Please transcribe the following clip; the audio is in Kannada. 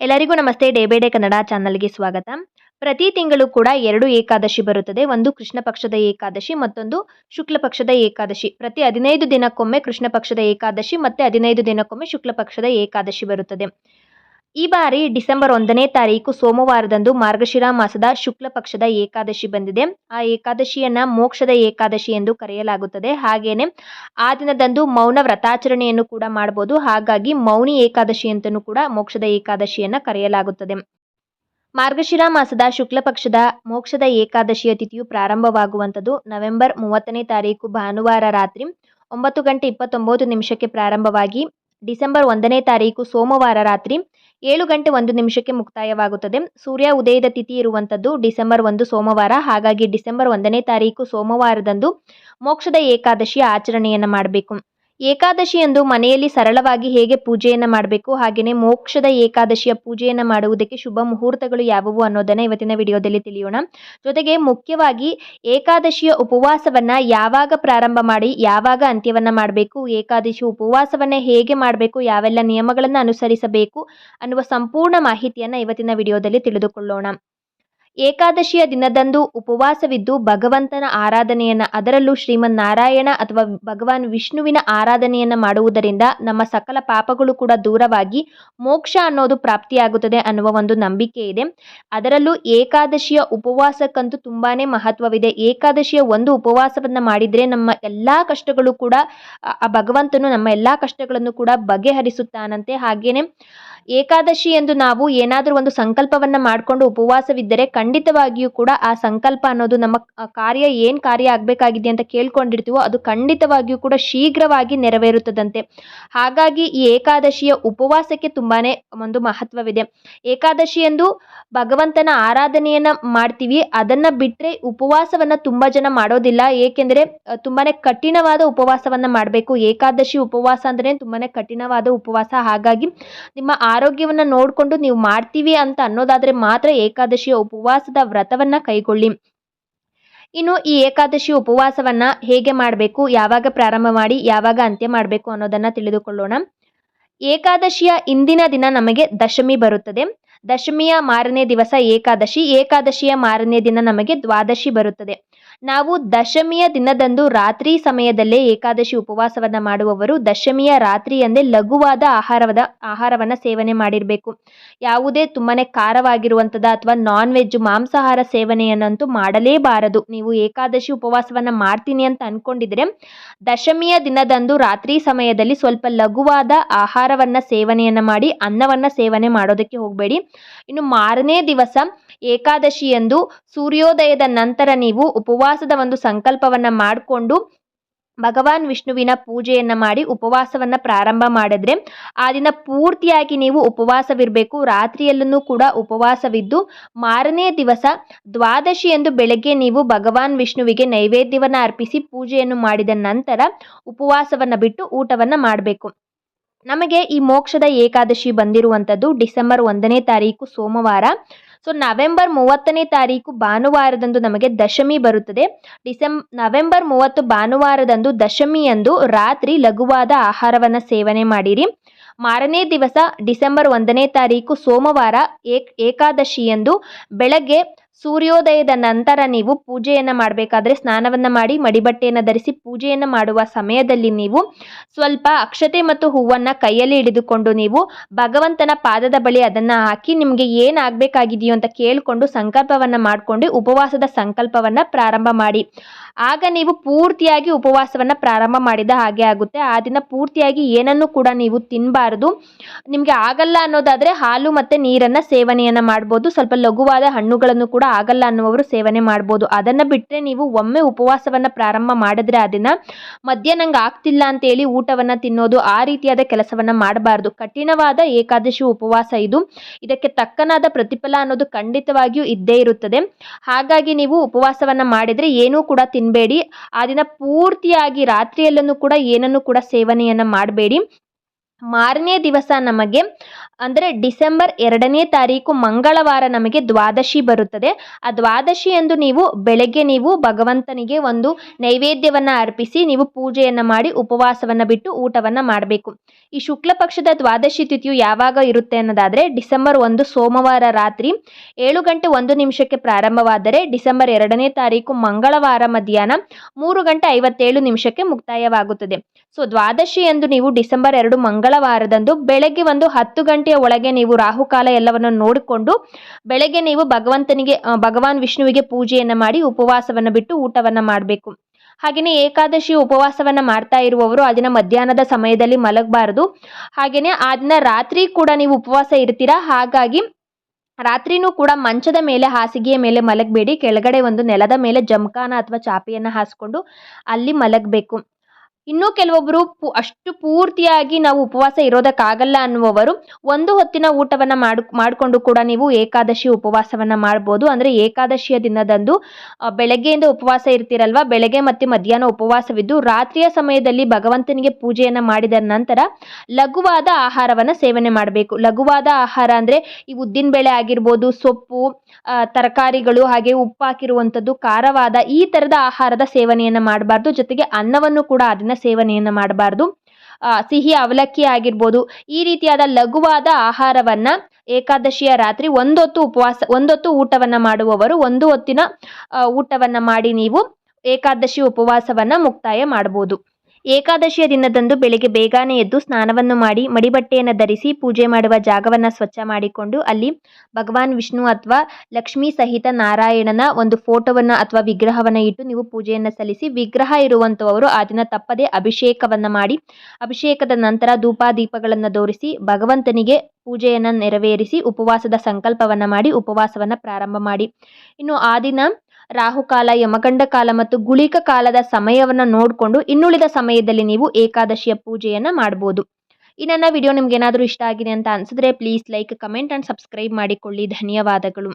ಎಲ್ಲರಿಗೂ ನಮಸ್ತೆ. ಡೇ ಬೈ ಡೇ ಕನ್ನಡ ಚಾನಲ್ಗೆ ಸ್ವಾಗತ. ಪ್ರತಿ ತಿಂಗಳು ಕೂಡ ಎರಡು ಏಕಾದಶಿ ಬರುತ್ತದೆ. ಒಂದು ಕೃಷ್ಣ ಪಕ್ಷದ ಏಕಾದಶಿ, ಮತ್ತೊಂದು ಶುಕ್ಲ ಪಕ್ಷದ ಏಕಾದಶಿ. ಪ್ರತಿ ಹದಿನೈದು ದಿನಕ್ಕೊಮ್ಮೆ ಕೃಷ್ಣ ಪಕ್ಷದ ಏಕಾದಶಿ, ಮತ್ತೆ ಹದಿನೈದು ದಿನಕ್ಕೊಮ್ಮೆ ಶುಕ್ಲ ಪಕ್ಷದ ಏಕಾದಶಿ ಬರುತ್ತದೆ. ಈ ಬಾರಿ ಡಿಸೆಂಬರ್ ಒಂದನೇ ತಾರೀಕು ಸೋಮವಾರದಂದು ಮಾರ್ಗಶಿರ ಮಾಸದ ಶುಕ್ಲ ಪಕ್ಷದ ಏಕಾದಶಿ ಬಂದಿದೆ. ಆ ಏಕಾದಶಿಯನ್ನ ಮೋಕ್ಷದ ಏಕಾದಶಿ ಎಂದು ಕರೆಯಲಾಗುತ್ತದೆ. ಹಾಗೇನೆ ಆ ದಿನದಂದು ಮೌನ ವ್ರತಾಚರಣೆಯನ್ನು ಕೂಡ ಮಾಡಬಹುದು. ಹಾಗಾಗಿ ಮೌನಿ ಏಕಾದಶಿ ಅಂತಲೂ ಕೂಡ ಮೋಕ್ಷದ ಏಕಾದಶಿಯನ್ನ ಕರೆಯಲಾಗುತ್ತದೆ. ಮಾರ್ಗಶಿರ ಮಾಸದ ಶುಕ್ಲ ಪಕ್ಷದ ಮೋಕ್ಷದ ಏಕಾದಶಿಯ ತಿಥಿಯು ಪ್ರಾರಂಭವಾಗುವಂಥದ್ದು ನವೆಂಬರ್ ಮೂವತ್ತನೇ ತಾರೀಕು ಭಾನುವಾರ ರಾತ್ರಿ ಒಂಬತ್ತು ಗಂಟೆ ಇಪ್ಪತ್ತೊಂಬತ್ತು ನಿಮಿಷಕ್ಕೆ ಪ್ರಾರಂಭವಾಗಿ ಡಿಸೆಂಬರ್ ಒಂದನೇ ತಾರೀಕು ಸೋಮವಾರ ರಾತ್ರಿ ಏಳು ಗಂಟೆ ಒಂದು ನಿಮಿಷಕ್ಕೆ ಮುಕ್ತಾಯವಾಗುತ್ತದೆ. ಸೂರ್ಯ ಉದಯದ ತಿಥಿ ಇರುವಂಥದ್ದು ಡಿಸೆಂಬರ್ ಒಂದು ಸೋಮವಾರ. ಹಾಗಾಗಿ ಡಿಸೆಂಬರ್ ಒಂದನೇ ತಾರೀಕು ಸೋಮವಾರದಂದು ಮೋಕ್ಷದ ಏಕಾದಶಿ ಆಚರಣೆಯನ್ನು ಮಾಡಬೇಕು. ಏಕಾದಶಿಯಂದು ಮನೆಯಲ್ಲಿ ಸರಳವಾಗಿ ಹೇಗೆ ಪೂಜೆಯನ್ನು ಮಾಡಬೇಕು ಹಾಗೆಯೇ ಮೋಕ್ಷದ ಏಕಾದಶಿಯ ಪೂಜೆಯನ್ನು ಮಾಡುವುದಕ್ಕೆ ಶುಭ ಮುಹೂರ್ತಗಳು ಯಾವುವು ಅನ್ನೋದನ್ನು ಇವತ್ತಿನ ವಿಡಿಯೋದಲ್ಲಿ ತಿಳಿಯೋಣ. ಜೊತೆಗೆ ಮುಖ್ಯವಾಗಿ ಏಕಾದಶಿಯ ಉಪವಾಸವನ್ನು ಯಾವಾಗ ಪ್ರಾರಂಭ ಮಾಡಿ, ಯಾವಾಗ ಅಂತ್ಯವನ್ನು ಮಾಡಬೇಕು, ಏಕಾದಶಿ ಉಪವಾಸವನ್ನು ಹೇಗೆ ಮಾಡಬೇಕು, ಯಾವೆಲ್ಲ ನಿಯಮಗಳನ್ನು ಅನುಸರಿಸಬೇಕು ಅನ್ನುವ ಸಂಪೂರ್ಣ ಮಾಹಿತಿಯನ್ನು ಇವತ್ತಿನ ವಿಡಿಯೋದಲ್ಲಿ ತಿಳಿದುಕೊಳ್ಳೋಣ. ಏಕಾದಶಿಯ ದಿನದಂದು ಉಪವಾಸವಿದ್ದು ಭಗವಂತನ ಆರಾಧನೆಯನ್ನು, ಅದರಲ್ಲೂ ಶ್ರೀಮನ್ ನಾರಾಯಣ ಅಥವಾ ಭಗವಾನ್ ವಿಷ್ಣುವಿನ ಆರಾಧನೆಯನ್ನು ಮಾಡುವುದರಿಂದ ನಮ್ಮ ಸಕಲ ಪಾಪಗಳು ಕೂಡ ದೂರವಾಗಿ ಮೋಕ್ಷ ಅನ್ನೋದು ಪ್ರಾಪ್ತಿಯಾಗುತ್ತದೆ ಅನ್ನುವ ಒಂದು ನಂಬಿಕೆ ಇದೆ. ಅದರಲ್ಲೂ ಏಕಾದಶಿಯ ಉಪವಾಸಕ್ಕಂತೂ ತುಂಬಾ ಮಹತ್ವವಿದೆ. ಏಕಾದಶಿಯ ಒಂದು ಉಪವಾಸವನ್ನು ಮಾಡಿದರೆ ನಮ್ಮ ಎಲ್ಲ ಕಷ್ಟಗಳು ಕೂಡ, ಆ ಭಗವಂತನು ನಮ್ಮ ಎಲ್ಲ ಕಷ್ಟಗಳನ್ನು ಕೂಡ ಬಗೆಹರಿಸುತ್ತಾನಂತೆ. ಹಾಗೆಯೇ ಏಕಾದಶಿ ಎಂದು ನಾವು ಏನಾದರೂ ಒಂದು ಸಂಕಲ್ಪವನ್ನು ಮಾಡಿಕೊಂಡು ಉಪವಾಸವಿದ್ದರೆ ಖಂಡಿತವಾಗಿಯೂ ಕೂಡ ಆ ಸಂಕಲ್ಪ ಅನ್ನೋದು ನಮ್ಮ ಕಾರ್ಯ ಏನು ಕಾರ್ಯ ಆಗಬೇಕಾಗಿದೆ ಅಂತ ಕೇಳ್ಕೊಂಡಿರ್ತೀವೋ ಅದು ಖಂಡಿತವಾಗಿಯೂ ಕೂಡ ಶೀಘ್ರವಾಗಿ ನೆರವೇರುತ್ತದಂತೆ. ಹಾಗಾಗಿ ಈ ಏಕಾದಶಿಯ ಉಪವಾಸಕ್ಕೆ ತುಂಬಾ ಒಂದು ಮಹತ್ವವಿದೆ. ಏಕಾದಶಿ ಎಂದು ಭಗವಂತನ ಆರಾಧನೆಯನ್ನು ಮಾಡ್ತೀವಿ. ಅದನ್ನು ಬಿಟ್ಟರೆ ಉಪವಾಸವನ್ನು ತುಂಬ ಜನ ಮಾಡೋದಿಲ್ಲ. ಏಕೆಂದರೆ ತುಂಬಾ ಕಠಿಣವಾದ ಉಪವಾಸವನ್ನು ಮಾಡಬೇಕು. ಏಕಾದಶಿ ಉಪವಾಸ ಅಂದ್ರೆ ತುಂಬಾ ಕಠಿಣವಾದ ಉಪವಾಸ. ಹಾಗಾಗಿ ನಿಮ್ಮ ಆರೋಗ್ಯವನ್ನು ನೋಡಿಕೊಂಡು ನೀವು ಮಾಡ್ತೀವಿ ಅಂತ ಅನ್ನೋದಾದರೆ ಮಾತ್ರ ಏಕಾದಶಿಯ ಉಪವಾಸದ ವ್ರತವನ್ನು ಕೈಗೊಳ್ಳಿ. ಇನ್ನು ಈ ಏಕಾದಶಿ ಉಪವಾಸವನ್ನು ಹೇಗೆ ಮಾಡಬೇಕು, ಯಾವಾಗ ಪ್ರಾರಂಭ ಮಾಡಿ, ಯಾವಾಗ ಅಂತ್ಯ ಮಾಡಬೇಕು ಅನ್ನೋದನ್ನು ತಿಳಿದುಕೊಳ್ಳೋಣ. ಏಕಾದಶಿಯ ಇಂದಿನ ದಿನ ನಮಗೆ ದಶಮಿ ಬರುತ್ತದೆ. ದಶಮಿಯ ಮಾರನೇ ದಿವಸ ಏಕಾದಶಿ, ಏಕಾದಶಿಯ ಮಾರನೇ ದಿನ ನಮಗೆ ದ್ವಾದಶಿ ಬರುತ್ತದೆ. ನಾವು ದಶಮಿಯ ದಿನದಂದು ರಾತ್ರಿ ಸಮಯದಲ್ಲೇ ಏಕಾದಶಿ ಉಪವಾಸವನ್ನು ಮಾಡುವವರು, ದಶಮಿಯ ರಾತ್ರಿಯಂದೇ ಲಘುವಾದ ಆಹಾರವಾದ, ಆಹಾರವನ್ನು ಸೇವನೆ ಮಾಡಿರಬೇಕು. ಯಾವುದೇ ತುಂಬಾ ಖಾರವಾಗಿರುವಂಥದ್ದ ಅಥವಾ ನಾನ್ ವೆಜ್ ಮಾಂಸಾಹಾರ ಸೇವನೆಯನ್ನಂತೂ ಮಾಡಲೇಬಾರದು. ನೀವು ಏಕಾದಶಿ ಉಪವಾಸವನ್ನು ಮಾಡ್ತೀನಿ ಅಂತ ಅಂದ್ಕೊಂಡಿದ್ರೆ ದಶಮಿಯ ದಿನದಂದು ರಾತ್ರಿ ಸಮಯದಲ್ಲಿ ಸ್ವಲ್ಪ ಲಘುವಾದ ಆಹಾರವನ್ನು ಸೇವನೆಯನ್ನು ಮಾಡಿ, ಅನ್ನವನ್ನು ಸೇವನೆ ಮಾಡೋದಕ್ಕೆ ಹೋಗಬೇಡಿ. ಇನ್ನು ಮಾರನೇ ದಿವಸ ಏಕಾದಶಿಯಂದು ಸೂರ್ಯೋದಯದ ನಂತರ ನೀವು ಉಪವಾಸದ ಒಂದು ಸಂಕಲ್ಪವನ್ನು ಮಾಡಿಕೊಂಡು ಭಗವಾನ್ ವಿಷ್ಣುವಿನ ಪೂಜೆಯನ್ನು ಮಾಡಿ ಉಪವಾಸವನ್ನು ಪ್ರಾರಂಭ ಮಾಡಿದ್ರೆ ಆ ದಿನ ಪೂರ್ತಿಯಾಗಿ ನೀವು ಉಪವಾಸವಿರಬೇಕು. ರಾತ್ರಿಯಲ್ಲೂ ಕೂಡ ಉಪವಾಸವಿದ್ದು ಮಾರನೇ ದಿವಸ ದ್ವಾದಶಿ ಎಂದು ಬೆಳಗ್ಗೆ ನೀವು ಭಗವಾನ್ ವಿಷ್ಣುವಿಗೆ ನೈವೇದ್ಯವನ್ನು ಅರ್ಪಿಸಿ ಪೂಜೆಯನ್ನು ಮಾಡಿದ ನಂತರ ಉಪವಾಸವನ್ನು ಬಿಟ್ಟು ಊಟವನ್ನು ಮಾಡಬೇಕು. ನಮಗೆ ಈ ಮೋಕ್ಷದ ಏಕಾದಶಿ ಬಂದಿರುವಂಥದ್ದು ಡಿಸೆಂಬರ್ ಒಂದನೇ ತಾರೀಕು ಸೋಮವಾರ. ಸೊ ನವೆಂಬರ್ ಮೂವತ್ತನೇ ತಾರೀಕು ಭಾನುವಾರದಂದು ನಮಗೆ ದಶಮಿ ಬರುತ್ತದೆ. ಡಿಸೆಂ ನವೆಂಬರ್ ಮೂವತ್ತು ಭಾನುವಾರದಂದು ದಶಮಿಯಂದು ರಾತ್ರಿ ಲಘುವಾದ ಆಹಾರವನ್ನು ಸೇವನೆ ಮಾಡಿರಿ. ಮಾರನೇ ದಿವಸ ಡಿಸೆಂಬರ್ ಒಂದನೇ ತಾರೀಕು ಸೋಮವಾರ ಏಕ್, ಏಕಾದಶಿಯಂದು ಬೆಳಗ್ಗೆ ಸೂರ್ಯೋದಯದ ನಂತರ ನೀವು ಪೂಜೆಯನ್ನು ಮಾಡಬೇಕಾದ್ರೆ ಸ್ನಾನವನ್ನು ಮಾಡಿ, ಮಡಿಬಟ್ಟೆಯನ್ನು ಧರಿಸಿ ಪೂಜೆಯನ್ನು ಮಾಡುವ ಸಮಯದಲ್ಲಿ ನೀವು ಸ್ವಲ್ಪ ಅಕ್ಷತೆ ಮತ್ತು ಹೂವನ್ನು ಕೈಯಲ್ಲಿ ಹಿಡಿದುಕೊಂಡು ನೀವು ಭಗವಂತನ ಪಾದದ ಬಳಿ ಅದನ್ನು ಹಾಕಿ ನಿಮಗೆ ಏನಾಗಬೇಕಾಗಿದೆಯೋ ಅಂತ ಕೇಳಿಕೊಂಡು ಸಂಕಲ್ಪವನ್ನು ಮಾಡಿಕೊಂಡು ಉಪವಾಸದ ಸಂಕಲ್ಪವನ್ನು ಪ್ರಾರಂಭ ಮಾಡಿ. ಆಗ ನೀವು ಪೂರ್ತಿಯಾಗಿ ಉಪವಾಸವನ್ನು ಪ್ರಾರಂಭ ಮಾಡಿದ ಹಾಗೆ ಆಗುತ್ತೆ. ಆ ದಿನ ಪೂರ್ತಿಯಾಗಿ ಏನನ್ನು ಕೂಡ ನೀವು ತಿನ್ನಬಾರದು ನಿಮಗೆ ಆಗಲ್ಲ ಅನ್ನೋದಾದರೆ ಹಾಲು ಮತ್ತು ನೀರನ್ನು ಸೇವನೆಯನ್ನು ಮಾಡ್ಬೋದು. ಸ್ವಲ್ಪ ಲಘುವಾದ ಹಣ್ಣುಗಳನ್ನು ಕೂಡ ಆಗಲ್ಲ ಅನ್ನುವರು ಸೇವನೆ ಮಾಡ್ಬೋದು. ಅದನ್ನು ಬಿಟ್ಟರೆ ನೀವು ಒಮ್ಮೆ ಉಪವಾಸವನ್ನು ಪ್ರಾರಂಭ ಮಾಡಿದ್ರೆ ಅದನ್ನು ಮಧ್ಯ ನಂಗೆ ಆಗ್ತಿಲ್ಲ ಅಂತೇಳಿ ಊಟವನ್ನು ತಿನ್ನೋದು ಆ ರೀತಿಯಾದ ಕೆಲಸವನ್ನು ಮಾಡಬಾರ್ದು. ಕಠಿಣವಾದ ಏಕಾದಶಿ ಉಪವಾಸ ಇದು. ಇದಕ್ಕೆ ತಕ್ಕನಾದ ಪ್ರತಿಫಲ ಅನ್ನೋದು ಖಂಡಿತವಾಗಿಯೂ ಇದ್ದೇ ಇರುತ್ತದೆ. ಹಾಗಾಗಿ ನೀವು ಉಪವಾಸವನ್ನು ಮಾಡಿದರೆ ಏನೂ ಕೂಡ ತಿನ್ನಬೇಡಿ ಆ ದಿನ ಪೂರ್ತಿಯಾಗಿ ರಾತ್ರಿಯಲ್ಲೂ ಕೂಡ ಏನನ್ನು ಕೂಡ ಸೇವನೆಯನ್ನು ಮಾಡಬೇಡಿ. ಮಾರನೇ ದಿವಸ ನಮಗೆ ಅಂದರೆ ಡಿಸೆಂಬರ್ ಎರಡನೇ ತಾರೀಕು ಮಂಗಳವಾರ ನಮಗೆ ದ್ವಾದಶಿ ಬರುತ್ತದೆ. ಆ ದ್ವಾದಶಿ ಎಂದು ನೀವು ಬೆಳಗ್ಗೆ ನೀವು ಭಗವಂತನಿಗೆ ಒಂದು ನೈವೇದ್ಯವನ್ನು ಅರ್ಪಿಸಿ ನೀವು ಪೂಜೆಯನ್ನು ಮಾಡಿ ಉಪವಾಸವನ್ನು ಬಿಟ್ಟು ಊಟವನ್ನು ಮಾಡಬೇಕು. ಈ ಶುಕ್ಲ ಪಕ್ಷದ ದ್ವಾದಶಿ ತಿಥಿಯು ಯಾವಾಗ ಇರುತ್ತೆ ಅನ್ನೋದಾದರೆ ಡಿಸೆಂಬರ್ ಒಂದು ಸೋಮವಾರ ರಾತ್ರಿ ಏಳು ಗಂಟೆ ಒಂದು ನಿಮಿಷಕ್ಕೆ ಪ್ರಾರಂಭವಾದರೆ ಡಿಸೆಂಬರ್ ಎರಡನೇ ತಾರೀಕು ಮಂಗಳವಾರ ಮಧ್ಯಾಹ್ನ ಮೂರು ಗಂಟೆ ಐವತ್ತೇಳು ನಿಮಿಷಕ್ಕೆ ಮುಕ್ತಾಯವಾಗುತ್ತದೆ. ಸೊ ದ್ವಾದಶಿ ಎಂದು ನೀವು ಡಿಸೆಂಬರ್ ಎರಡು ಮಂಗಳವಾರದಂದು ಬೆಳಗ್ಗೆ ಒಂದು ಹತ್ತು ಗಂಟೆಯ ಒಳಗೆ ನೀವು ರಾಹುಕಾಲ ಎಲ್ಲವನ್ನು ನೋಡಿಕೊಂಡು ಬೆಳಗ್ಗೆ ನೀವು ಭಗವಂತನಿಗೆ ಭಗವಾನ್ ವಿಷ್ಣುವಿಗೆ ಪೂಜೆಯನ್ನು ಮಾಡಿ ಉಪವಾಸವನ್ನು ಬಿಟ್ಟು ಊಟವನ್ನು ಮಾಡಬೇಕು. ಹಾಗೆಯೇ ಏಕಾದಶಿ ಉಪವಾಸವನ್ನು ಮಾಡ್ತಾ ಇರುವವರು ಆ ದಿನ ಮಧ್ಯಾಹ್ನದ ಸಮಯದಲ್ಲಿ ಮಲಗಬಾರದು. ಹಾಗೆಯೇ ಆ ದಿನ ರಾತ್ರಿ ಕೂಡ ನೀವು ಉಪವಾಸ ಇರ್ತೀರಾ? ಹಾಗಾಗಿ ರಾತ್ರಿನೂ ಕೂಡ ಮಂಚದ ಮೇಲೆ, ಹಾಸಿಗೆಯ ಮೇಲೆ ಮಲಗಬೇಡಿ. ಕೆಳಗಡೆ ಒಂದು ನೆಲದ ಮೇಲೆ ಜಮಖಾನ ಅಥವಾ ಚಾಪೆಯನ್ನು ಹಾಸ್ಕೊಂಡು ಅಲ್ಲಿ ಮಲಗಬೇಕು. ಇನ್ನೂ ಕೆಲವೊಬ್ಬರು ಅಷ್ಟು ಪೂರ್ತಿಯಾಗಿ ನಾವು ಉಪವಾಸ ಇರೋದಕ್ಕಾಗಲ್ಲ ಅನ್ನುವವರು ಒಂದು ಹೊತ್ತಿನ ಊಟವನ್ನು ಮಾಡು, ಮಾಡಿಕೊಂಡು ಕೂಡ ನೀವು ಏಕಾದಶಿ ಉಪವಾಸವನ್ನು ಮಾಡ್ಬೋದು. ಅಂದರೆ ಏಕಾದಶಿಯ ದಿನದಂದು ಬೆಳಗ್ಗೆಯಿಂದ ಉಪವಾಸ ಇರ್ತೀರಲ್ವ? ಬೆಳಗ್ಗೆ ಮತ್ತು ಮಧ್ಯಾಹ್ನ ಉಪವಾಸವಿದ್ದು ರಾತ್ರಿಯ ಸಮಯದಲ್ಲಿ ಭಗವಂತನಿಗೆ ಪೂಜೆಯನ್ನು ಮಾಡಿದ ನಂತರ ಲಘುವಾದ ಆಹಾರವನ್ನು ಸೇವನೆ ಮಾಡಬೇಕು. ಲಘುವಾದ ಆಹಾರ ಅಂದರೆ ಈ ಉದ್ದಿನಬೇಳೆ ಆಗಿರ್ಬೋದು, ಸೊಪ್ಪು ತರಕಾರಿಗಳು ಹಾಗೆ ಉಪ್ಪು ಹಾಕಿರುವಂಥದ್ದು, ಖಾರವಾದ ಈ ಥರದ ಆಹಾರದ ಸೇವನೆಯನ್ನು ಮಾಡಬಾರ್ದು. ಜೊತೆಗೆ ಅನ್ನವನ್ನು ಕೂಡ ಅದನ್ನ ಸೇವನೆಯನ್ನು ಮಾಡಬಾರ್ದು. ಸಿಹಿ ಅವಲಕ್ಕಿ ಆಗಿರ್ಬೋದು, ಈ ರೀತಿಯಾದ ಲಘುವಾದ ಆಹಾರವನ್ನು ಏಕಾದಶಿಯ ರಾತ್ರಿ ಒಂದೊತ್ತು ಉಪವಾಸ, ಒಂದೊತ್ತು ಊಟವನ್ನು ಮಾಡುವವರು, ಒಂದು ಹೊತ್ತಿನ ಊಟವನ್ನು ಮಾಡಿ ನೀವು ಏಕಾದಶಿ ಉಪವಾಸವನ್ನು ಮುಕ್ತಾಯ ಮಾಡ್ಬೋದು ಏಕಾದಶಿಯ ದಿನದಂದು ಬೆಳಿಗ್ಗೆ ಬೇಗನೆ ಎದ್ದು ಸ್ನಾನವನ್ನು ಮಾಡಿ ಮಡಿಬಟ್ಟೆಯನ್ನು ಧರಿಸಿ ಪೂಜೆ ಮಾಡುವ ಜಾಗವನ್ನು ಸ್ವಚ್ಛ ಮಾಡಿಕೊಂಡು ಅಲ್ಲಿ ಭಗವಾನ್ ವಿಷ್ಣು ಅಥವಾ ಲಕ್ಷ್ಮೀ ಸಹಿತ ನಾರಾಯಣನ ಒಂದು ಫೋಟೋವನ್ನು ಅಥವಾ ವಿಗ್ರಹವನ್ನು ಇಟ್ಟು ನೀವು ಪೂಜೆಯನ್ನು ಸಲ್ಲಿಸಿ ವಿಗ್ರಹ ಇರುವಂಥವರು ಆ ದಿನ ತಪ್ಪದೆ ಅಭಿಷೇಕವನ್ನು ಮಾಡಿ ಅಭಿಷೇಕದ ನಂತರ ಧೂಪಾದೀಪಗಳನ್ನು ತೋರಿಸಿ ಭಗವಂತನಿಗೆ ಪೂಜೆಯನ್ನು ನೆರವೇರಿಸಿ ಉಪವಾಸದ ಸಂಕಲ್ಪವನ್ನು ಮಾಡಿ ಉಪವಾಸವನ್ನು ಪ್ರಾರಂಭ ಮಾಡಿ. ಇನ್ನು ಆ ದಿನ ರಾಹುಕಾಲ ಯಮಗಂಡ ಕಾಲ ಮತ್ತು ಗುಳಿಕ ಕಾಲದ ಸಮಯವನ್ನು ನೋಡಿಕೊಂಡು ಇನ್ನುಳಿದ ಸಮಯದಲ್ಲಿ ನೀವು ಏಕಾದಶಿಯ ಪೂಜೆಯನ್ನು ಮಾಡ್ಬೋದು. ಈ ವಿಡಿಯೋ ನಿಮ್ಗೆ ಏನಾದರೂ ಇಷ್ಟ ಆಗಿದೆ ಅಂತ ಅನಿಸಿದ್ರೆ please like comment and subscribe ಮಾಡಿಕೊಳ್ಳಿ. ಧನ್ಯವಾದಗಳು.